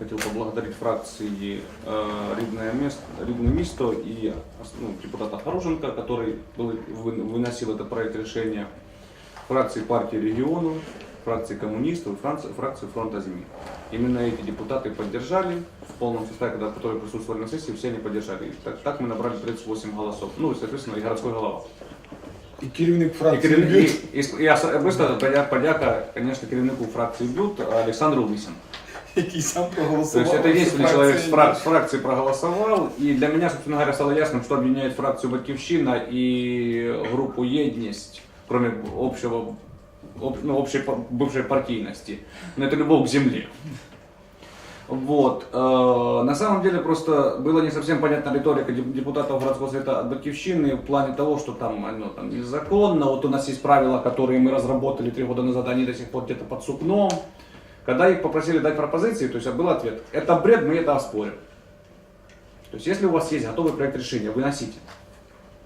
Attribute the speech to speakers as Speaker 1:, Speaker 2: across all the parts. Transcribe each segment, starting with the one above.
Speaker 1: хотел поблагодарить фракции э, Ридное место, Ридное место и ну, депутата Хоруженко, который был, вы- выносил этот проект решения фракции партии региону, фракции коммунистов и франц- фракции фронта ЗМИ. Именно эти депутаты поддержали в полном составе, когда, которые присутствовали на сессии, все они поддержали. И так, так мы набрали 38 голосов. Ну и, соответственно, и городской голова.
Speaker 2: І керівник
Speaker 1: И,
Speaker 2: фракції
Speaker 1: керівник-
Speaker 2: «Бют».
Speaker 1: и, и, и ос- особисто подя- подяка, конечно, керівнику фракции БЮТ Александру Лысину.
Speaker 2: який сам
Speaker 1: То
Speaker 2: проголосував.
Speaker 1: есть это единственный
Speaker 2: фракція
Speaker 1: человек с, фрак- с фракции проголосовал. И для меня, собственно говоря, стало ясным, что объединяет фракцию Батьковщина и группу Едность, кроме общего, об- ну, общей бывшей партийности. Но это любовь к земле. Вот. Э, На самом деле просто было не совсем понятна риторика деп- депутатов городского совета от Батьковщины в плане того, что там, оно там незаконно, вот у нас есть правила, которые мы разработали три года назад, они до сих пор где-то под сукном. Когда их попросили дать пропозиции, то есть был ответ, это бред, мы это оспорим. То есть если у вас есть готовый проект решения, выносите.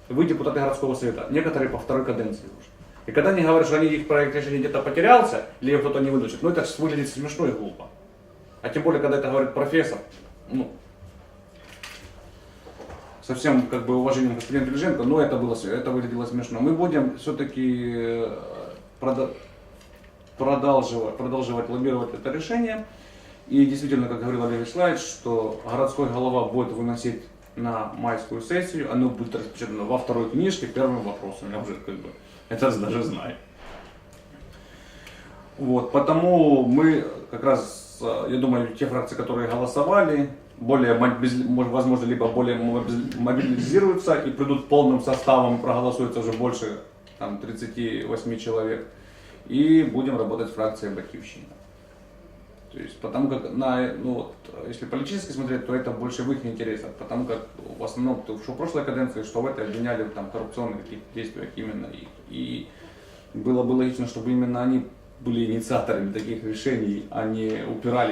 Speaker 1: Вы депутаты городского совета, некоторые по второй каденции уже. И когда они говорят, что они их проект решения где-то потерялся, или его кто-то не выносит, ну это выглядит смешно и глупо. А тем более, когда это говорит профессор, ну, совсем как бы уважением к господину но это было, это выглядело смешно. Мы будем все-таки продолживать, продолживать лоббировать это решение. И действительно, как говорил Олег Вячеславович, что городской голова будет выносить на майскую сессию, оно будет распечатано во второй книжке первым вопросом. Я уже как бы это даже знаю. Вот, потому мы как раз, э, я думаю, те фракции, которые голосовали, более, возможно, либо более мобилизируются и придут полным составом, проголосуется уже больше там, 38 человек. И будем работать фракцией Батьковщина. То есть, потому как, на, ну, вот, если политически смотреть, то это больше в их интересах, потому как в основном, то, что в прошлой каденции, что в этой обвиняли там, коррупционных каких-то действиях именно их. И было бы логично, чтобы именно они были инициаторами таких решений, а не упирали